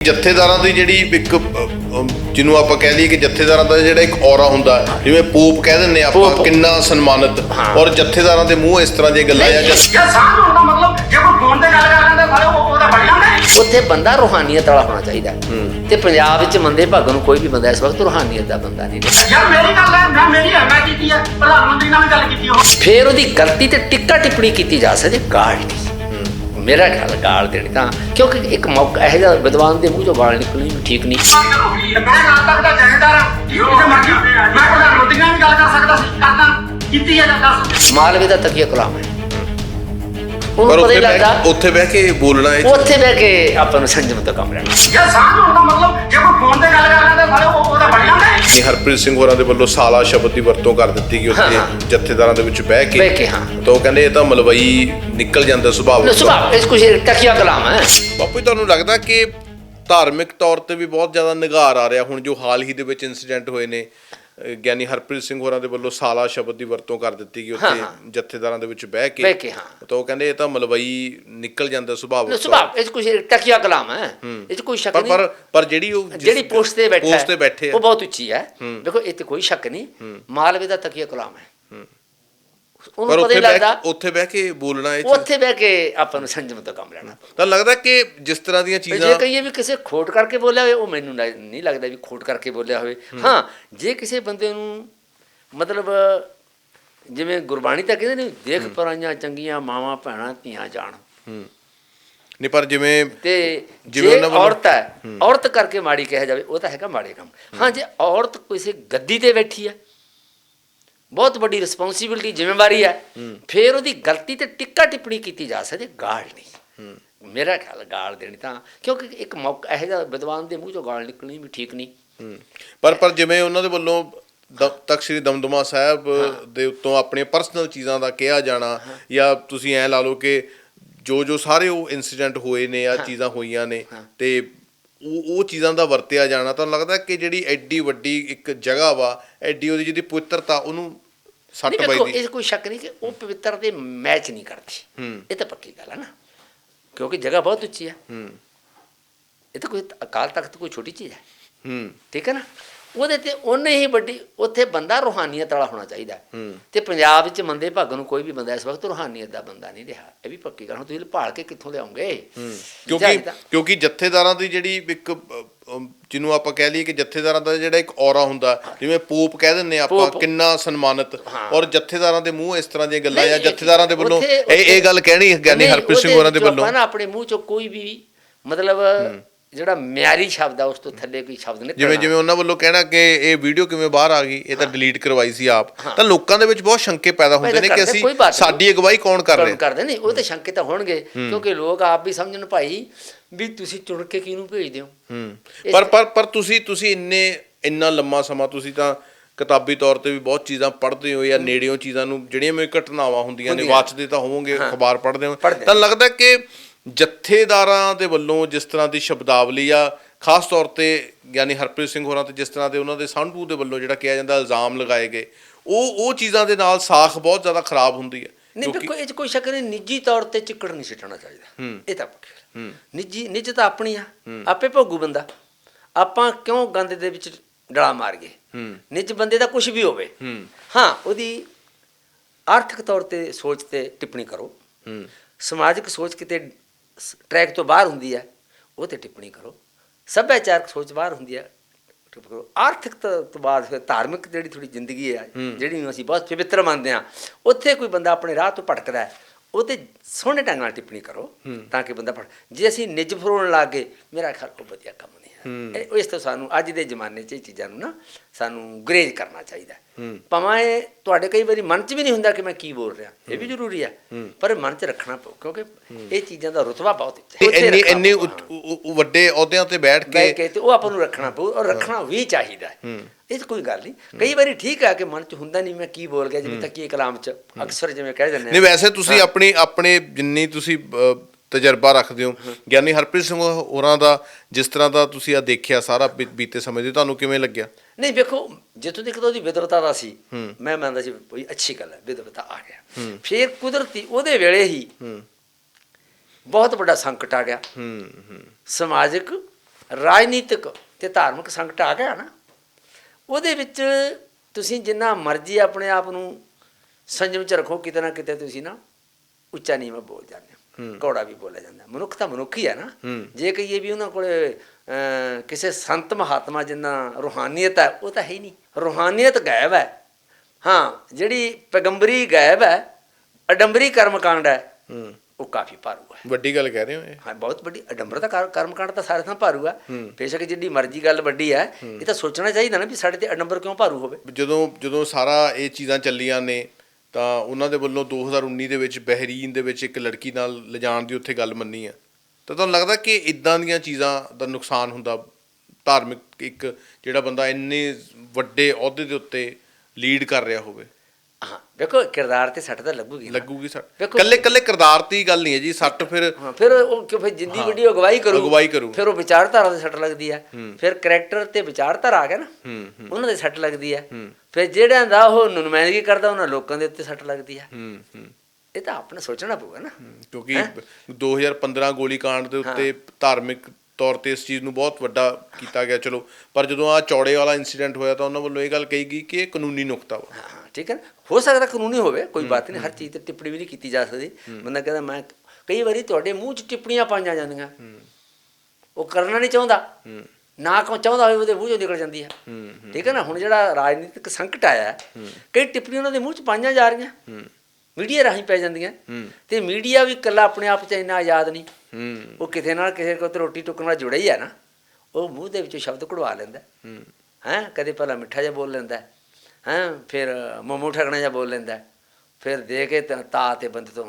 ਜਥੇਦਾਰਾਂ ਦੀ ਜਿਹੜੀ ਇੱਕ ਜਿਹਨੂੰ ਆਪਾਂ ਕਹਿ ਲਈਏ ਕਿ ਜਥੇਦਾਰਾਂ ਦਾ ਜਿਹੜਾ ਇੱਕ ਔਰਾ ਹੁੰਦਾ ਹੈ, ਜਿਵੇਂ ਪੋਪ ਕਹਿ ਦਿੰਨੇ ਆਪਾਂ। ਕਿੰਨਾ ਸਨਮਾਨਿਤ ਔਰ ਜਥੇਦਾਰਾਂ ਦੇ ਮੂੰਹ ਇਸ ਤਰ੍ਹਾਂ ਦੀਆਂ ਗੱਲਾਂ ਆ ਦਾ ਮਤਲਬ ਜੇ ਕੋਈ ਫੋਨ ਤੇ ਗੱਲ ਕਰ ਲੈਂਦਾ ਸਾਰੇ ਉਹ ਉਹਦਾ ਬਣ ਜਾਂਦਾ ਹੈ। ਉੱਥੇ ਬੰਦਾ ਰੂਹਾਨੀਅਤ ਵਾਲਾ ਹੋਣਾ ਚਾਹੀਦਾ ਤੇ ਪੰਜਾਬ ਵਿੱਚ ਮੰਦੇ ਭਾਗਾਂ ਨੂੰ ਕੋਈ ਵੀ ਬੰਦਾ ਇਸ ਵਕਤ ਰੂਹਾਨੀਅਤ ਦਾ ਬੰਦਾ ਨਹੀਂ। ਯਾਰ ਮੇਰੀ ਗੱਲ ਹੈ ਮੈਂ ਮੇਰੀ ਹੈ ਮੈਂ ਕੀਤੀ ਹੈ ਪ੍ਰਧਾਨ ਮੰਤਰੀ ਨਾਲ ਗੱਲ ਕੀਤੀ ਉਹ ਫੇਰ ਉਹਦੀ ਗਲਤੀ ਤੇ ਟਿੱਕਾ ਟਿੱਪਣੀ ਕੀਤੀ ਜਾ ਸਕਦੀ ਗਾਲ ਨਹੀਂ ਮੇਰਾ ਖਿਆਲ ਗਾਲ ਦੇਣੀ ਤਾਂ ਕਿਉਂਕਿ ਇੱਕ ਮੌਕਾ ਇਹੋ ਜਿਹਾ ਵਿਦਵਾਨ ਦੇ ਮੂੰਹ ਚੋਂ ਗਾਲ ਨਿਕਲਣੀ ਠੀਕ ਨਹੀਂ। ਮੈਂ ਰਾਤ ਤੱਕ ਦਾ ਜਥੇਦਾਰ ਹਾਂ। ਜਿੱਥੇ ਮਰਜ਼ੀ ਮੈਂ ਮੰਤਰੀ ਨਾਲ ਵੀ ਗੱਲ ਕਰ ਸਕਦਾ ਸੀ ਕਰਦਾ। ਕੀਤੀ ਹੈ ਦੱਸ ਮਾਲਵੇ ਦਾ ਤਕੀਆ ਕਲਾਮ ਹੈ। ਪਰ ਉਹਨੂੰ ਪਤਾ ਉੱਥੇ ਹੀ ਲੱਗਦਾ। ਉੱਥੇ ਬਹਿ ਕੇ ਬੋਲਣਾ ਇਹ ਉੱਥੇ ਬਹਿ ਕੇ ਆਪਾਂ ਨੂੰ ਸੰਜਮ ਤੋਂ ਕੰਮ ਲੈਣਾ ਯਾਰ ਸਾਂਝ ਹੋਣ ਦਾ ਮਤਲਬ ਜੇ ਕੋਈ ਫੋਨ ਤੇ ਗੱਲ ਕਰ ਲੈਂਦਾ ਸਾਰੇ ਉਹ ਉਹਦਾ ਬਣ ਜਾਂਦਾ। ਹੈ। ਕਿ ਹਰਪ੍ਰੀਤ ਸਿੰਘ ਹੋਰਾਂ ਦੇ ਵੱਲੋਂ ਸਾਲਾ ਸ਼ਬਦ ਦੀ ਵਰਤੋਂ ਕਰ ਦਿੱਤੀ ਗਈ ਉੱਥੇ। ਹਾਂ, ਹਾਂ। ਜਥੇਦਾਰਾਂ ਦੇ ਵਿੱਚ ਬਹਿ ਕੇ। ਬਹਿ ਕੇ, ਹਾਂ। ਤਾਂ ਉਹ ਕਹਿੰਦੇ ਇਹ ਤਾਂ ਮਲਵਈ ਨਿਕਲ ਜਾਂਦਾ ਸੁਭਾਅ ਲੋ ਸੁਭਾਅ ਇਸ ਕੁਝ ਤਕੀਆ ਕਲਾਮ ਹੈ। ਬਾਪੂ ਜੀ, ਤੁਹਾਨੂੰ ਲੱਗਦਾ ਕਿ ਧਾਰਮਿਕ ਤੌਰ ਤੇ ਵੀ ਬਹੁਤ ਜ਼ਿਆਦਾ ਨਿਗਾਰ ਆ ਰਿਹਾ? ਹੁਣ ਜੋ ਹਾਲ ਹੀ ਦੇ ਵਿੱਚ ਇਨਸੀਡੈਂਟ ਹੋਏ ਨੇ ਗਿਆਨੀ ਹਰਪ੍ਰੀਤ ਸਿੰਘ ਹੋਰਾਂ ਦੇ ਵੱਲੋਂ ਸਾਲਾ ਸ਼ਬਦ ਦੀ ਵਰਤੋਂ ਕਰ ਦਿੱਤੀ ਗਈ ਉੱਥੇ। ਜਥੇਦਾਰਾਂ ਦੇ ਵਿੱਚ ਬਹਿ ਕੇ। ਬਹਿ ਕੇ, ਹਾਂ। ਤਾਂ ਉਹ ਕਹਿੰਦੇ ਇਹ ਤਾਂ ਮਲਵਈ ਨਿਕਲ ਜਾਂਦਾ ਸੁਭਾਅ ਲੋ ਸੁਭਾਅ ਇਸ ਕੁਝ ਤਕੀਆ ਕਲਾਮ ਹੈ। ਇਹ ਕੋਈ ਸ਼ੱਕ ਨਹੀਂ ਪਰ ਪਰ ਜਿਹੜੀ ਉਹ ਜਿਹੜੀ ਪੋਸਟ ਤੇ ਬੈਠਾ ਪੋਸਟ ਤੇ ਬੈਠੇ ਹੈ, ਆ। ਉਹ ਬਹੁਤ ਉੱਚੀ ਹੈ। ਦੇਖੋ ਇਹ ਤੇ ਕੋਈ ਸ਼ੱਕ ਨਹੀਂ। ਮਾਲਵੇ ਦਾ ਤਕੀਆ ਕਲਾਮ ਹੈ। ਉਹਨੂੰ ਪਤਾ ਹੀ ਲੱਗਦਾ। ਉੱਥੇ ਬਹਿ ਕੇ ਬੋਲਣਾ ਇਹ ਉੱਥੇ ਬਹਿ ਕੇ ਆਪਾਂ ਨੂੰ ਸੰਜਮ ਤੋਂ ਕੰਮ ਲੈਣਾ। ਤਾਂ ਲੱਗਦਾ ਕਿ ਜਿਸ ਤਰ੍ਹਾਂ ਦੀਆਂ ਜੇ ਚੀਜ਼ਾਂ ਕਹੀਏ ਵੀ ਕਿਸੇ ਖੋਟ ਕਰਕੇ ਬੋਲਿਆ ਹੋਵੇ ਉਹ ਮੈਨੂੰ ਨਹੀਂ ਲੱਗਦਾ ਵੀ ਖੋਟ ਕਰਕੇ ਬੋਲਿਆ ਹੋਵੇ। ਹਾਂ। ਜੇ ਕਿਸੇ ਬੰਦੇ ਨੂੰ ਮਤਲਬ ਜਿਵੇਂ ਗੁਰਬਾਣੀ ਤਾਂ ਕਹਿੰਦੇ ਨੇ ਦੇਖ ਪਰਾਈਆਂ ਚੰਗੀਆਂ ਮਾਵਾਂ ਭੈਣਾਂ ਧੀਆਂ ਜਾਣ। ਨਹੀਂ ਪਰ ਜਿਵੇਂ ਤੇ ਜਿਵੇਂ ਜੇ ਉਹਨਾਂ ਵੱਲੋਂ- ਔਰਤ ਹੈ। ਔਰਤ ਕਰਕੇ ਮਾੜੀ ਕਿਹਾ ਜਾਵੇ ਉਹ ਤਾਂ ਹੈਗਾ ਮਾੜੇ ਕੰਮ। ਹਾਂ ਜੇ ਔਰਤ ਕਿਸੇ ਗੱਦੀ ਤੇ ਬੈਠੀ ਹੈ ਬਹੁਤ ਵੱਡੀ ਰਿਸਪੌਂਸਿਬਿਲਟੀ ਜ਼ਿੰਮੇਵਾਰੀ ਹੈ। ਫਿਰ ਉਹਦੀ ਗਲਤੀ ਤੇ ਟਿੱਕਾ ਟਿੱਪਣੀ ਕੀਤੀ ਜਾ ਸਕਦੀ ਗਾਲ ਨਹੀਂ। ਮੇਰਾ ਖਿਆਲ ਗਾਲ ਦੇਣੀ ਤਾਂ ਕਿਉਂਕਿ ਇੱਕ ਮੌਕਾ ਇਹੋ ਜਿਹਾ ਵਿਦਵਾਨ ਦੇ ਮੂੰਹ ਚੋਂ ਗਾਲ ਨਿਕਲਣੀ ਵੀ ਠੀਕ ਨਹੀਂ। ਪਰ ਪਰ ਜਿਵੇਂ ਉਹਨਾਂ ਦੇ ਵੱਲੋਂ ਤਖ਼ਤ ਸ੍ਰੀ ਦਮਦਮਾ ਸਾਹਿਬ ਦੇ ਉੱਤੋਂ ਆਪਣੀਆਂ ਪਰਸਨਲ ਚੀਜ਼ਾਂ ਦਾ ਕਿਹਾ ਜਾਣਾ ਜਾਂ ਤੁਸੀਂ ਐ ਲਾ ਲਓ ਕਿ ਜੋ ਜੋ ਸਾਰੇ ਉਹ ਇਨਸੀਡੈਂਟ ਹੋਏ ਨੇ ਆ ਚੀਜ਼ਾਂ ਹੋਈਆਂ ਨੇ ਤੇ ਉਹ ਉਹ ਚੀਜ਼ਾਂ ਦਾ ਵਰਤਿਆ ਜਾਣਾ ਤਾਂ ਲੱਗਦਾ ਕਿ ਜਿਹੜੀ ਐਡੀ ਵੱਡੀ ਇੱਕ ਜਗ੍ਹਾ ਵਾ ਐਡੀ ਉਹਦੀ ਜਿਹਦੀ ਪਵਿੱਤਰਤਾ ਉਹਨੂੰ ਸੱਟ ਨਹੀਂ ਵੇਖੋ ਇਹ ਕੋਈ ਸ਼ੱਕ ਨਹੀਂ ਕਿ ਉਹ ਪਵਿੱਤਰ ਦੇ ਮੈਚ ਨਹੀਂ ਕਰਦੀ। ਇਹ ਤਾਂ ਪੱਕੀ ਗੱਲ ਹੈ ਨਾ। ਕਿਉਂਕਿ ਜਗ੍ਹਾ ਬਹੁਤ ਉੱਚੀ ਹੈ ਹੂੰ। ਇਹ ਤਾਂ ਕੋਈ ਅਕਾਲ ਤਖਤ ਕੋਈ ਛੋਟੀ ਚੀਜ਼ ਹੈ ਹੂੰ। ਠੀਕ ਹੈ ਨਾ? ਉਹਦੇ ਤੇ ਉਹਨੇ ਹੀ ਵੱਡੀ ਉੱਥੇ ਬੰਦਾ ਰੂਹਾਨੀਅਤ ਵਾਲਾ ਹੋਣਾ ਚਾਹੀਦਾ। ਤੇ ਪੰਜਾਬ ਵਿੱਚ ਮੰਦੇ ਭਾਗਾਂ ਨੂੰ ਕੋਈ ਵੀ ਬੰਦਾ ਇਸ ਵਕਤ ਰੂਹਾਨੀਅਤ ਦਾ ਬੰਦਾ ਨਹੀਂ ਰਿਹਾ ਇਹ ਵੀ ਪੱਕੀ ਗੱਲ ਹੁਣ ਤੁਸੀਂ ਭਾਲ ਕੇ ਕਿੱਥੋਂ ਲਿਆਉਂਗੇ ਕਿਉਂਕਿ। ਕਿਉਂਕਿ ਜਥੇਦਾਰਾਂ ਦੀ ਜਿਹੜੀ ਇੱਕ ਜਿਹਨੂੰ ਆਪਾਂ ਕਹਿ ਲਈਏ ਕਿ ਜਥੇਦਾਰਾਂ ਦਾ ਜਿਹੜਾ ਇੱਕ ਔਰਾ ਹੁੰਦਾ ਜਿਵੇਂ ਪੋਪ ਕਹਿ ਦਿੰਨੇ ਆਪਾਂ। ਕਿੰਨਾ ਸਨਮਾਨਿਤ। ਔਰ ਜਥੇਦਾਰਾਂ ਦੇ ਮੂੰਹ ਇਸ ਤਰ੍ਹਾਂ ਦੀਆਂ ਗੱਲਾਂ ਆ ਜਥੇਦਾਰਾਂ ਦੇ ਵੱਲੋਂ ਇਹ ਇਹ ਗੱਲ ਕਹਿਣੀ ਗਿਆਨੀ ਹਰਪ੍ਰੀਤ ਸਿੰਘ ਹੋਰਾਂ ਦੇ ਵੱਲੋਂ ਆਪਾਂ ਆਪਣੇ ਮੂੰਹ ਚੋਂ ਕੋਈ ਵੀ ਮਤਲਬ ਜਿਹੜਾ ਮਿਆਰੀ ਸ਼ਬਦ ਆ ਉਸ ਤੋਂ ਥੱਲੇ ਕੋਈ ਸ਼ਬਦ ਨਿਕਲਣਾ ਜਿਵੇਂ ਜਿਵੇਂ ਉਹਨਾਂ ਵੱਲੋਂ ਕਹਿਣਾ ਕਿ ਇਹ ਵੀਡੀਓ ਕਿਵੇਂ ਬਾਹਰ ਆ ਗਈ ਇਹ ਤਾਂ ਡਿਲੀਟ ਕਰਵਾਈ ਸੀ ਆਪ। ਤਾਂ ਲੋਕਾਂ ਦੇ ਵਿੱਚ ਬਹੁਤ ਸ਼ੰਕੇ ਪੈਦਾ ਹੁੰਦੇ ਨੇ ਕਿ ਅਸੀਂ ਨਹੀਂ। ਸਾਡੀ ਅਗਵਾਈ ਕੌਣ ਕਰ ਰਿਹਾ? ਕਰਦੇ ਨਹੀਂ ਉਹ ਤੇ ਸ਼ੰਕੇ ਤਾਂ ਹੋਣਗੇ ਕਿਉਂਕਿ ਲੋਕ ਆਪ ਵੀ ਸਮਝਣ ਭਾਈ ਵੀ ਤੁਸੀਂ ਚੁਣ ਕੇ ਕਿਹਨੂੰ ਭੇਜਦੇ ਹੋ? ਪਰ ਪਰ ਪਰ ਤੁਸੀਂ ਤੁਸੀਂ ਇੰਨੇ ਇੰਨਾ ਲੰਮਾ ਸਮਾਂ ਤੁਸੀਂ ਤਾਂ ਕਿਤਾਬੀ ਤੌਰ ਤੇ ਵੀ ਬਹੁਤ ਚੀਜ਼ਾਂ ਪੜ੍ਹਦੇ ਹੋ ਜਾਂ ਨੇੜਿਓਂ ਚੀਜ਼ਾਂ ਨੂੰ ਜਿਹੜੀਆਂ ਮੇਰੇ ਘਟਨਾਵਾਂ ਹੁੰਦੀਆਂ ਨੇ। ਵਾਚਦੇ ਤਾਂ ਹੋਵੋਗੇ ਅਖਬਾਰ ਪੜ੍ਹਦੇ ਹੋ। ਤਾਂ ਲੱਗਦਾ ਕਿ ਜਥੇਦਾਰਾਂ ਦੇ ਵੱਲੋਂ ਜਿਸ ਤਰ੍ਹਾਂ ਦੀ ਸ਼ਬਦਾਵਲੀ ਆ ਖਾਸ ਤੌਰ ਤੇ ਯਾਨੀ ਹਰਪ੍ਰੀਤ ਸਿੰਘ ਹੋਰਾਂ ਤੇ ਜਿਸ ਤਰ੍ਹਾਂ ਦੇ ਉਹਨਾਂ ਦੇ ਸੰਧੂ ਦੇ ਵੱਲੋਂ ਜਿਹੜਾ ਕਿਹਾ ਜਾਂਦਾ ਇਲਜ਼ਾਮ ਲਗਾਏ ਗਏ ਉਹ ਉਹ ਚੀਜ਼ਾਂ ਦੇ ਨਾਲ ਸਾਖ ਬਹੁਤ ਜ਼ਿਆਦਾ ਖਰਾਬ ਹੁੰਦੀ ਹੈ। ਨਹੀਂ ਵੇਖੋ ਇਹ 'ਚ ਕੋਈ ਸ਼ੱਕ ਨਹੀਂ ਨਿੱਜੀ ਤੌਰ ਤੇ ਚਿੱਕੜ ਨਹੀਂ ਸਿੱਟਣਾ ਚਾਹੀਦਾ। ਇਹ ਤਾਂ। ਨਿੱਜੀ ਨਿੱਜ ਤਾਂ ਆਪਣੀ ਆ। ਆਪੇ ਭੋਗੂ ਬੰਦਾ। ਆਪਾਂ ਕਿਉਂ ਗੰਦ ਦੇ ਵਿੱਚ ਡਲਾ ਮਾਰ ਗਏ ਨਿੱਜ ਬੰਦੇ ਦਾ ਕੁਝ ਵੀ ਹੋਵੇ। ਹਾਂ। ਉਹਦੀ ਆਰਥਿਕ ਤੌਰ ਤੇ ਸੋਚ ਤੇ ਟਿੱਪਣੀ ਕਰੋ। ਸਮਾਜਿਕ ਸੋਚ ਕਿਤੇ ਟਰੈਕ ਤੋਂ ਬਾਹਰ ਹੁੰਦੀ ਹੈ ਉਹ ਤੇ ਟਿੱਪਣੀ ਕਰੋ। ਸੱਭਿਆਚਾਰਕ ਸੋਚ ਬਾਹਰ ਹੁੰਦੀ ਹੈ ਟਿੱਪਣੀ ਕਰੋ। ਆਰਥਿਕ ਤ- ਬਾਅਦ ਫਿਰ ਧਾਰਮਿਕ ਜਿਹੜੀ ਥੋੜੀ ਜ਼ਿੰਦਗੀ ਹੈ ਜਿਹੜੀ ਨੂੰ ਅਸੀਂ ਬਹੁਤ ਪਵਿੱਤਰ ਮੰਨਦੇ ਹਾਂ ਉੱਥੇ ਕੋਈ ਬੰਦਾ ਆਪਣੇ ਰਾਹ ਤੋਂ ਭਟਕਦਾ ਹੈ ਉਹ ਤੇ ਸੋਹਣੇ ਢੰਗ ਨਾਲ ਟਿੱਪਣੀ ਕਰੋ ਤਾਂ ਕਿ ਬੰਦਾ ਜੇ ਅਸੀਂ ਨਿੱਜ ਫਰੋਣ ਲੱਗ ਗਏ ਮੇਰਾ ਖਿਆਲ ਉਹ ਵਧੀਆ ਕੰਮ ਇਹ- ਇਸ ਤੋਂ ਸਾਨੂੰ ਅੱਜ ਦੇ ਜ਼ਮਾਨੇ 'ਚ ਇਹ ਚੀਜ਼ਾਂ ਨੂੰ ਨਾ ਸਾਨੂੰ ਗਰੇਜ ਕਰਨਾ ਚਾਹੀਦਾ। ਭਾਵੇਂ ਇਹ ਤੁਹਾਡੇ ਕਈ ਵਾਰੀ ਮਨ 'ਚ ਵੀ ਨਹੀਂ ਹੁੰਦਾ ਕਿ ਮੈਂ ਕੀ ਬੋਲ ਰਿਹਾ ਇਹ ਵੀ ਜ਼ਰੂਰੀ ਹੈ। ਪਰ ਮਨ 'ਚ ਰੱਖਣਾ ਪਊ ਕਿਉਂਕਿ ਇਹ ਚੀਜ਼ਾਂ ਦਾ ਰੁਤਬਾ ਬਹੁਤ ਉੱਚਾ ਹੈ। ਇੰਨੀ ਇੰਨੀ ਵੱਡੇ ਅਹੁਦਿਆਂ ਤੇ ਬੈਠ ਕੇ ਤੇ ਉਹ ਆਪਾਂ ਨੂੰ ਰੱਖਣਾ ਪਊ ਔਰ ਰੱਖਣਾ ਵੀ ਚਾਹੀਦਾ ਹੈ। ਇਹ ਕੋਈ ਗੱਲ ਨਹੀਂ। ਕਈ ਵਾਰੀ ਠੀਕ ਹੈ ਕਿ ਮਨ 'ਚ ਹੁੰਦਾ ਨਹੀਂ ਮੈਂ ਕੀ ਬੋਲ ਗਿਆ ਜਿਵੇਂ ਤੱਕ ਇਹ ਕਲਾਮ 'ਚ ਅਕਸਰ ਜਿਵੇਂ ਕਹਿ ਦਿੰਦੇ ਨਹੀਂ ਵੈਸੇ ਤੁਸੀਂ ਆਪਣੀ ਆਪਣੇ ਜਿੰਨੀ ਤੁਸੀਂ ਤਜਰਬਾ ਰੱਖਦੇ ਹੋ। ਗਿਆਨੀ ਹਰਪ੍ਰੀਤ ਸਿੰਘ ਹੋਰਾਂ ਦਾ ਜਿਸ ਤਰ੍ਹਾਂ ਦਾ ਤੁਸੀਂ ਆ ਦੇਖਿਆ ਸਾਰਾ ਬੀਤੇ ਸਮੇਂ ਦੇ ਤੁਹਾਨੂੰ ਕਿਵੇਂ ਲੱਗਿਆ? ਨਹੀਂ ਵੇਖੋ ਜਿੱਥੋਂ ਤੱਕ ਉਹਦੀ ਵਿਦਵਤਾ ਦਾ ਸੀ ਮੈਂ ਮੰਨਦਾ ਸੀ ਕੋਈ ਅੱਛੀ ਗੱਲ ਹੈ ਵਿਦਵਤਾ ਆ ਗਿਆ। ਫਿਰ ਕੁਦਰਤੀ ਉਹਦੇ ਵੇਲੇ ਹੀ ਬਹੁਤ ਵੱਡਾ ਸੰਕਟ ਆ ਗਿਆ। ਸਮਾਜਿਕ ਰਾਜਨੀਤਿਕ ਤੇ ਧਾਰਮਿਕ ਸੰਕਟ ਆ ਗਿਆ ਨਾ। ਉਹਦੇ ਵਿੱਚ ਤੁਸੀਂ ਜਿੰਨਾ ਮਰਜ਼ੀ ਆਪਣੇ ਆਪ ਨੂੰ ਸੰਜਮ ਚ ਰੱਖੋ ਕਿਤੇ ਨਾ ਕਿਤੇ ਤੁਸੀਂ ਨਾ ਉੱਚਾ ਨੀਵਾਂ ਬੋਲ ਜਾਂਦੇ ਕੌੜਾ ਵੀ ਬੋਲਿਆ ਜਾਂਦਾ। ਮਨੁੱਖ ਤਾਂ ਮਨੁੱਖ ਹੀ ਹੈ ਨਾ। ਜੇ ਕਹੀਏ ਵੀ ਉਹਨਾਂ ਕੋਲੇ ਕਿਸੇ ਸੰਤ ਮਹਾਤਮਾ ਜਿੰਨਾ ਰੂਹਾਨੀਅਤ ਹੈ ਉਹ ਤਾਂ ਹੈ ਹੀ ਨਹੀਂ। ਰੂਹਾਨੀਅਤ ਗਾਇਬ ਹੈ। ਹਾਂ ਜਿਹੜੀ ਪੈਗੰਬਰੀ ਗਾਇਬ ਹੈ ਅਡੰਬਰੀ ਕਰਮਕਾਂਡ ਹੈ ਹੂੰ। ਉਹ ਕਾਫੀ ਭਾਰੂ ਹੈ। ਵੱਡੀ ਗੱਲ ਕਹਿ ਰਹੇ ਹੋ ਇਹ। ਹਾਂ ਬਹੁਤ ਵੱਡੀ। ਅਡੰਬਰਤਾ ਕਰ- ਕਰਮਕਾਂਡ ਤਾਂ ਸਾਰੇ ਥਾਂ ਭਾਰੂ ਹੈ। ਬੇਸ਼ੱਕ ਜਿੱਡੀ ਮਰਜ਼ੀ ਗੱਲ ਵੱਡੀ ਹੈ। ਇਹ ਤਾਂ ਸੋਚਣਾ ਚਾਹੀਦਾ ਨਾ ਵੀ ਸਾਡੇ ਤੇ ਅਡੰਬਰ ਕਿਉਂ ਭਾਰੂ ਹੋਵੇ। ਜਦੋਂ ਜਦੋਂ ਸਾਰਾ ਇਹ ਚੀਜ਼ਾਂ ਚੱਲੀਆਂ ਨੇ ਤਾਂ ਉਹਨਾਂ ਦੇ ਵੱਲੋਂ 2019 ਦੇ ਵਿੱਚ ਬਹਿਰੀਨ ਦੇ ਵਿੱਚ ਇੱਕ ਲੜਕੀ ਨਾਲ ਲਿਜਾਣ ਦੀ ਉੱਥੇ ਗੱਲ ਮੰਨੀ ਹੈ ਤਾਂ ਤੁਹਾਨੂੰ ਲੱਗਦਾ ਕਿ ਇਦਾਂ ਦੀਆਂ ਚੀਜ਼ਾਂ ਦਾ ਨੁਕਸਾਨ ਹੁੰਦਾ? ਧਾਰਮਿਕ ਇੱਕ ਜਿਹੜਾ ਬੰਦਾ ਇੰਨੇ ਵੱਡੇ ਅਹੁਦੇ ਦੇ ਉੱਤੇ ਲੀਡ ਕਰ ਰਿਹਾ ਹੋਵੇ। ਹਾਂ ਵੇਖੋ ਕਿਰਦਾਰ ਤੇ ਸੱਟ ਤਾਂ ਲੱਗੂਗੀ ਨਾ। ਲੱਗੂਗੀ ਸੱਟ। ਵੇਖੋ- ਕੱਲੇ ਕੱਲੇ ਕਿਰਦਾਰ ਦੀ ਗੱਲ ਨਹੀਂ ਹੈ ਜੀ ਸੱਟ ਫਿਰ ਹਾਂ ਫਿਰ ਉਹ ਕਿ ਫਿਰ ਜਿੰਦੀ ਵੱਡੀ ਅਗਵਾਈ ਕਰੂ ਅਗਵਾਈ ਕਰੂ। ਫਿਰ ਉਹ ਵਿਚਾਰਧਾਰਾ ਤੇ ਸੱਟ ਲੱਗਦੀ ਹੈ। ਫਿਰ ਕਰੈਕਟਰ ਤੇ ਵਿਚਾਰਧਾਰਾ ਆ ਗਿਆ ਨਾ ਹੂੰ ਉਹਨਾਂ ਦੇ ਸੱਟ ਲੱਗਦੀ ਹੈ। ਫਿਰ ਜਿਹੜਿਆਂ ਦਾ ਉਹ ਨੁਮਾਇੰਦਗੀ ਕਰਦਾ ਉਹਨਾਂ ਲੋਕਾਂ ਦੇ ਉੱਤੇ ਸੱਟ ਲੱਗਦੀ ਹੂੰ। ਹੂੰ ਇਹ ਤਾਂ ਆਪਣਾ ਸੋਚਣਾ ਪਊਗਾ ਨਾ। ਕਿਉਂਕਿ 2015 ਗੋਲੀकांड ਦੇ ਉੱਤੇ ਧਾਰਮਿਕ ਤੌਰ ਤੇ ਇਸ ਚੀਜ਼ ਨੂੰ ਬਹੁਤ ਵੱਡਾ ਕੀਤਾ ਗਿਆ ਚਲੋ। ਪਰ ਜਦੋਂ ਆ ਚੌੜੇ ਵਾਲਾ ਇਨਸੀਡੈਂਟ ਹੋਇਆ ਤਾਂ ਉਹਨਾਂ ਵੱਲੋਂ ਇਹ ਗੱਲ ਕਹੀ ਗਈ ਕਿ ਇਹ ਕਾਨੂੰਨੀ ਨੁਕਤਾ ਵਾ। ਠੀਕ ਹੈ? ਹੋ ਸਕਦਾ ਕਾਨੂੰਨੀ ਹੋਵੇ ਕੋਈ ਬਾਤ ਨਹੀਂ ਹਰ ਚੀਜ਼ ਤੇ ਟਿੱਪਣੀ ਵੀ ਨਹੀਂ ਕੀਤੀ ਜਾ ਸਕਦੀ। ਬੰਦਾ ਕਹਿੰਦਾ ਮੈਂ ਕਈ ਵਾਰੀ ਤੁਹਾਡੇ ਮੂੰਹ 'ਚ ਟਿੱਪਣੀਆਂ ਪਾਈਆਂ ਜਾਂਦੀਆਂ। ਉਹ ਕਰਨਾ ਨਹੀਂ ਚਾਹੁੰਦਾ। ਨਾ ਕੋ ਚਾਹੁੰਦਾ ਹੋਵੇ ਉਹਦੇ ਮੂੰਹ 'ਚੋਂ ਨਿਕਲ ਜਾਂਦੀ ਹੈ। ਠੀਕ ਹੈ ਨਾ? ਹੁਣ ਜਿਹੜਾ ਰਾਜਨੀਤਿਕ ਸੰਕਟ ਆਇਆ ਹੈ, ਕਈ ਟਿੱਪਣੀਆਂ ਉਹਨਾਂ ਦੇ ਮੂੰਹ 'ਚ ਪਾਈਆਂ ਜਾ ਰਹੀਆਂ। ਮੀਡੀਆ ਰਾਹੀਂ ਪੈ ਜਾਂਦੀਆਂ। ਤੇ ਮੀਡੀਆ ਵੀ ਇਕੱਲਾ ਆਪਣੇ ਆਪ 'ਚ ਇੰਨਾ ਆਜ਼ਾਦ ਨਹੀਂ। ਉਹ ਕਿਤੇ ਨਾਲ ਕਿਸੇ ਕੋਲ ਤੇ ਰੋਟੀ ਟੁੱਕਣ ਨਾਲ ਜੁੜਿਆ ਹੀ ਹੈ ਨਾ। ਉਹ ਮੂੰਹ ਦੇ ਵਿੱਚੋਂ ਸ਼ਬਦ ਕਢਵਾ ਲੈਂਦਾ। ਹੂੰ। ਹੈਂ? ਕਦੇ ਪਹਿਲਾਂ ਮਿੱਠਾ ਜਿਹਾ ਬੋਲ ਲੈਂਦਾ। ਹੈਂ, ਫਿਰ ਮੋਮੋ ਠਗਣਾ ਜਿਹਾ ਬੋਲ ਲੈਂਦਾ ਫਿਰ ਦੇ ਕੇ ਤਾਂ ਤਾ ਤੇ ਬੰਦੇ ਤੋਂ